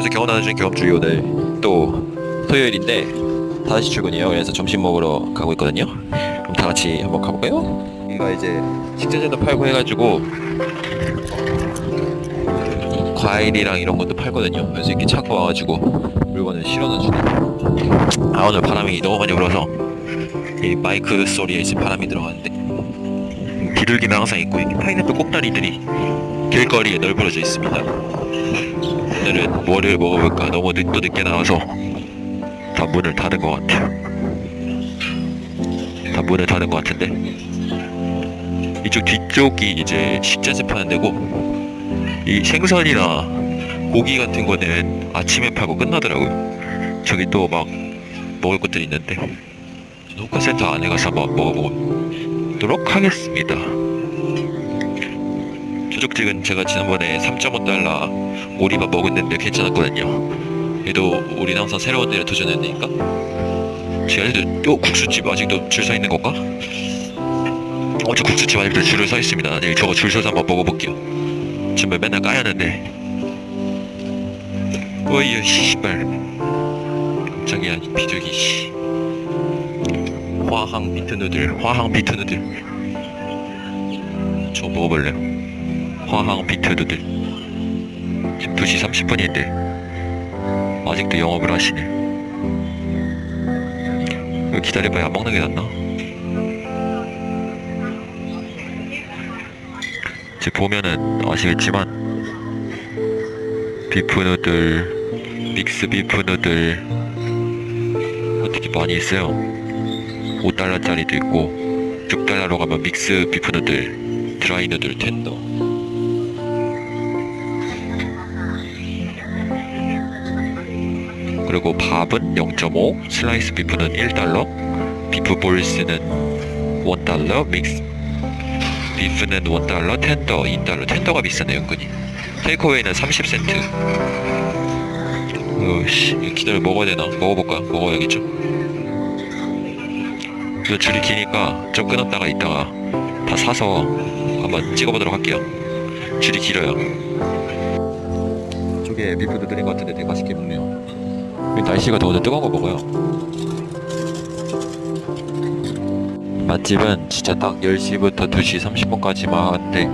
그래서 경험 중이 오늘 또 토요일인데 5시 출근이에요. 그래서 점심 먹으러 가고 있거든요. 그럼 다 같이 한번 가볼까요? 여기가 이제 식자재도 팔고 해가지고 이 과일이랑 이런 것도 팔거든요. 그래서 이렇게 차고 와가지고 물건을 실어놔 주네. 아 오늘 바람이 너무 많이 불어서 이 마이크 소리에 이제 바람이 들어가는데 비둘기는 항상 있고 파인애플 꼭다리들이 길거리에 널브러져 있습니다. 오늘은 뭐를 먹어볼까 너무 늦, 또 늦게 나와서 다 문을 닫은 것 같아요. 다 문을 닫은 것 같은데 이쪽 뒤쪽이 이제 식자재 파는 데고 이 생선이나 고기 같은 거는 아침에 팔고 끝나더라고요. 저기 또 막 먹을 것들이 있는데 농가센터 안에 가서 한번 먹어보도록 하겠습니다. 조족직은 제가 지난번에 3.5달러 오리밥 먹었는데 괜찮았거든요. 얘도 우리는 항상 새로운 데를 도전했으니까 제가 해도 또 국수집 아직도 줄 서 있는 건가? 어, 저 국수집 아직도 줄을 서 있습니다. 내일 저거 줄 서서 한번 먹어볼게요. 지금 맨날 까였는데. 어이야, 씨발. 이 비둘기, 씨. 화항 비트 누들, 화항 비트 누들. 저 먹어볼래요. 화항 비트 누들. 지금 2시 30분인데, 아직도 영업을 하시네. 기다려봐야 안 먹는 게 낫나? 지금 보면은 아시겠지만 비프 누들, 믹스 비프 누들 어떻게 많이 있어요. 5달러짜리도 있고 6달러로 가면 믹스 비프 누들, 드라이 누들 텐더. 그리고 밥은 0.5, 슬라이스 비프는 1달러, 비프 볼스는 1달러, 믹스 비프는 1달러, 텐더 2달러. 텐더가 비싸네 은근히. 테이크어웨이는 30센트. 어씨 기다려 먹어야 되나? 먹어볼까? 먹어야겠죠. 이 줄이 기니까 좀 끊었다가 있다가 다 사서 한번 찍어보도록 할게요. 줄이 길어요. 저게 비프 누들인 것 같은데 되게 맛있게 먹네요. 날씨가 더워서 뜨거운 거 먹어요. 맛집은 진짜 딱 10시부터 2시 30분까지만 하는데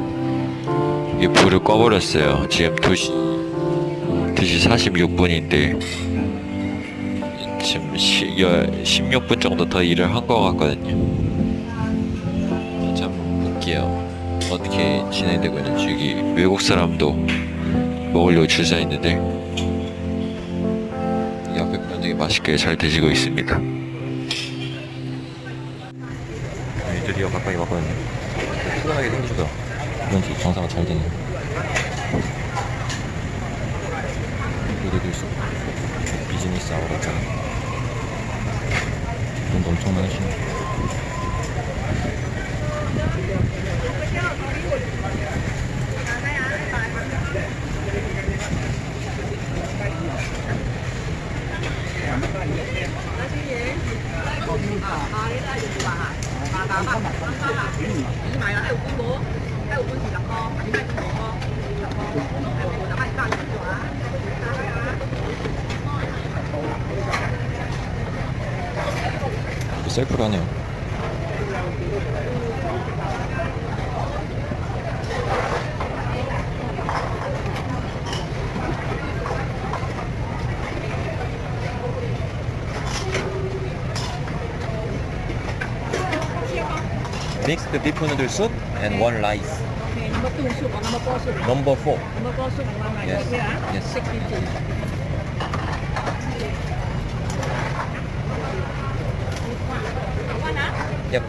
이게 불을 꺼버렸어요. 지금 2시 2시 46분인데 지금 시, 16분 정도 더 일을 한것 같거든요. 어떻게 진행되고 있는지 여기 외국 사람도 먹으려고 줄 서 있는데 이 맛있게 잘 드시고 있습니다. 네, 드디어 가까이 왔거든요. 시원하게 생기셔서 이런지 장사가 잘 되네요. 여기도 있어. 비즈니스. 돈도 엄청 많으시네. 하네요. Mixed beef noodle soup and one rice. Okay, number two soup or number four soup? Number four. Number four soup and one rice. Yes, Okay, ah? yes. Six fifty. One, ah? Yep.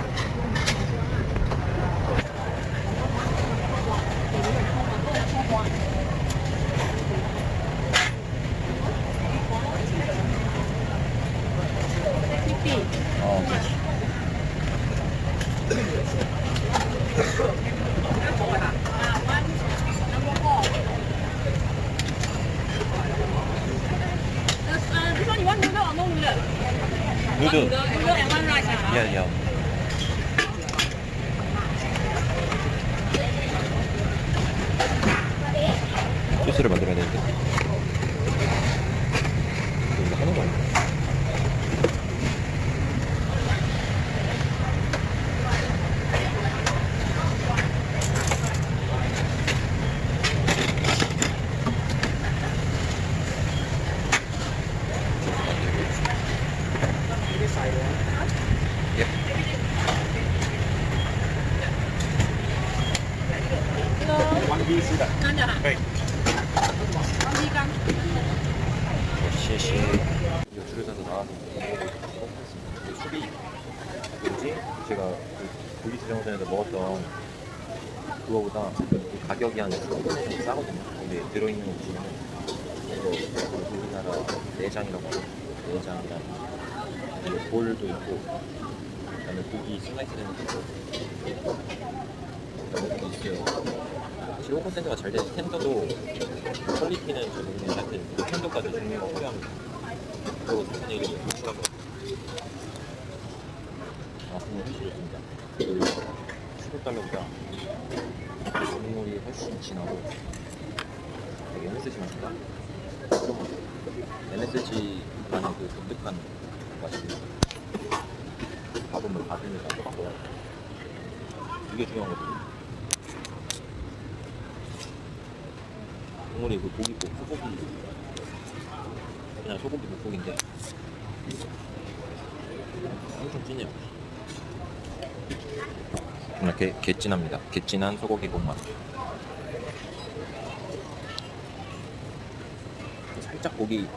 Noodle. Ah? Yeah, yeah. 소스를 만들어야 되 One view sudah. Baik. 시시. 이거 줄에서도 나왔는데. 수비. 뭐지? 제가 그 고기 수정전에서 먹었던 그거보다 그 가격이 한 싸거든요. 근데 들어있는 거 보면 이거 우리나라 내장이라고 하죠. 내장이랑 볼도 있고 그다음에 고기 슬라이스 되는 거 있고 확실히 5%가 잘 돼서 텐더도 퀄리티는 저 모르겠는데 하여튼 그 텐더까지 종류가 화려합니다. 그리고 당연히 이게 고추하고 아, 국물 훨씬 좋습니다. 그리고 16달러보다 국물이 훨씬 진하고 되게 MSG 맛이다. MSG만의 그 독특한 맛이 밥은 뭐 똑같고 이게 중요한 거거든요. 국물이 그 고기고 소고기 그냥 소고기 묵고기인데 엄청 진해요. 이렇게 개진합니다. 개진한 소고기 국맛. 살짝 고기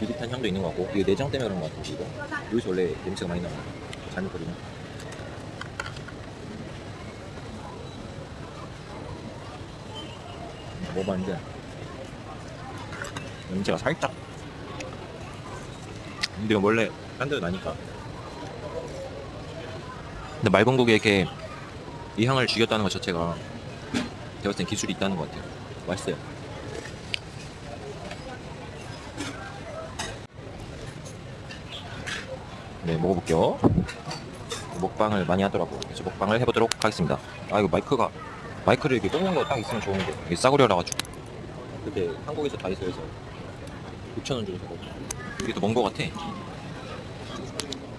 비릿한 향도 있는 것 같고 이게 내장 때문에 그런 것 같아요. 이거 여기서 원래 냄새가 많이 나요. 잘못 끓이면. 먹어봤는데. 냄새가 살짝. 근데 원래 딴 데도 나니까. 근데 고기에 이렇게 이 향을 죽였다는 것 자체가 제가 봤을 땐 기술이 있다는 것 같아요. 맛있어요. 네 먹어볼게요. 먹방을 많이 하더라고요. 그래서 먹방을 해보도록 하겠습니다. 아 이거 마이크가 마이크를 이렇게 꽂는 거 딱 있으면 좋은데 이게 싸구려라 가지고. 그때 한국에서 다이소에서. 6천 원 주고 사고. 이게 더 먼 거 같아.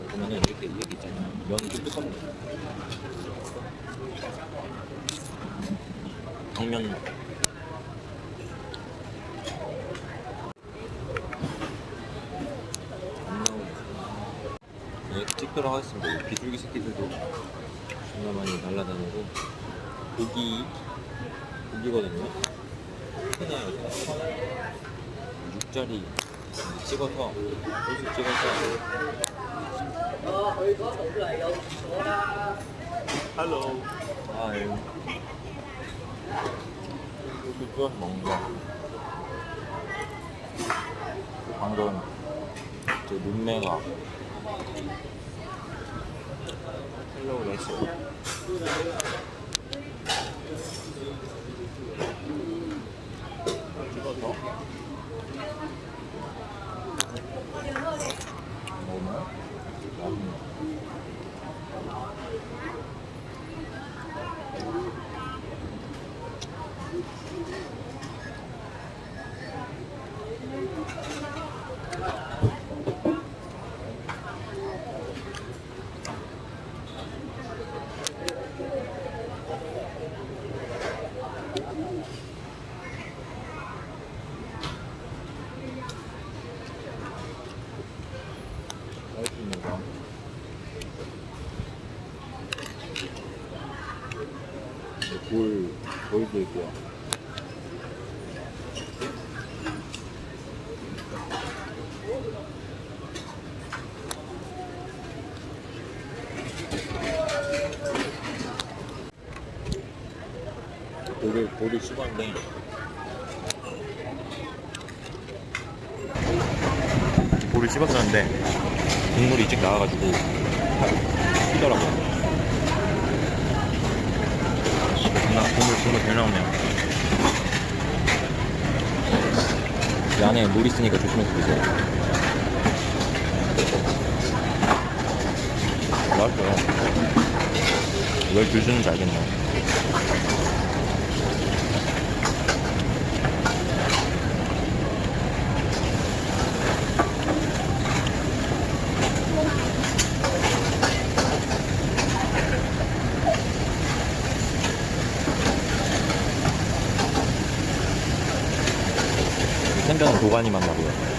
보면은 이렇게 이렇게 있잖아요 면이 좀 두껍네 당면 안 나오네 네, 찍도록 하겠습니다. 이 비둘기 새끼들도 정말 많이 날아다니고 고기 고기거든요. 크네요. 육자리 찍어서 소스 찍어서. 할로 하이 이렇게 구워서 먹는 거. 방금 제 눈매가 헬로우 찍어서 먹으면 볼도 있고요. 볼을, 볼을 씹었는데 볼을 씹었었는데 국물이 일찍 나와가지고 튀더라고요. 나 국물 국물 잘 나오네요. 이 안에 물 있으니까 조심해서 드세요. 맛있어요. 이걸 줄 주는지 알겠네 1은 도가니 만나고요.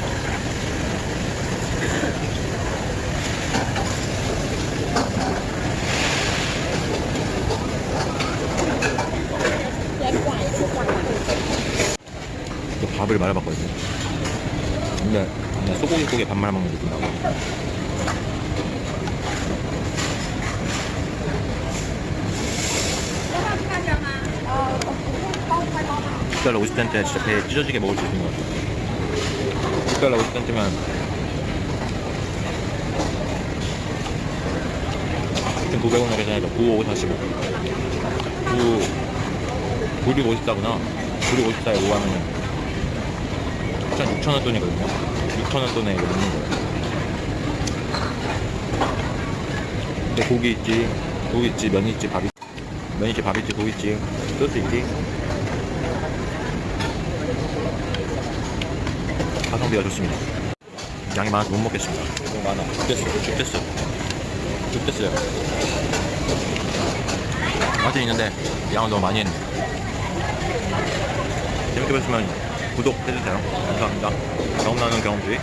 밥을 말아봤거든요. 근데 그냥 소고기국에 밥 말아먹는 느낌 나고. 달러 50센트에 진짜 배에 찢어지게 먹을 수 있는 것 같아요. 6달러 50센트면 지금 900원에 계산해서 9, 5, 45. 9, 9, 54구나. 9, 54에 5 하면은 6,000원 돈이거든요. 6,000원 돈에 이거 먹는 거예요. 근데 고기 있지, 고기 있지, 면 있지, 밥 있지, 면 있지, 밥 있지, 고기 있지, 소스 있지. 가성비가 좋습니다. 양이 많아서 못 먹겠습니다. 너무 많아. 죽겠어, 죽겠어. 죽겠어요. 맛은 있는데 양은 너무 많이 했네. 재밌게 보셨으면 구독해주세요. 감사합니다. 경험 나누는 경험주의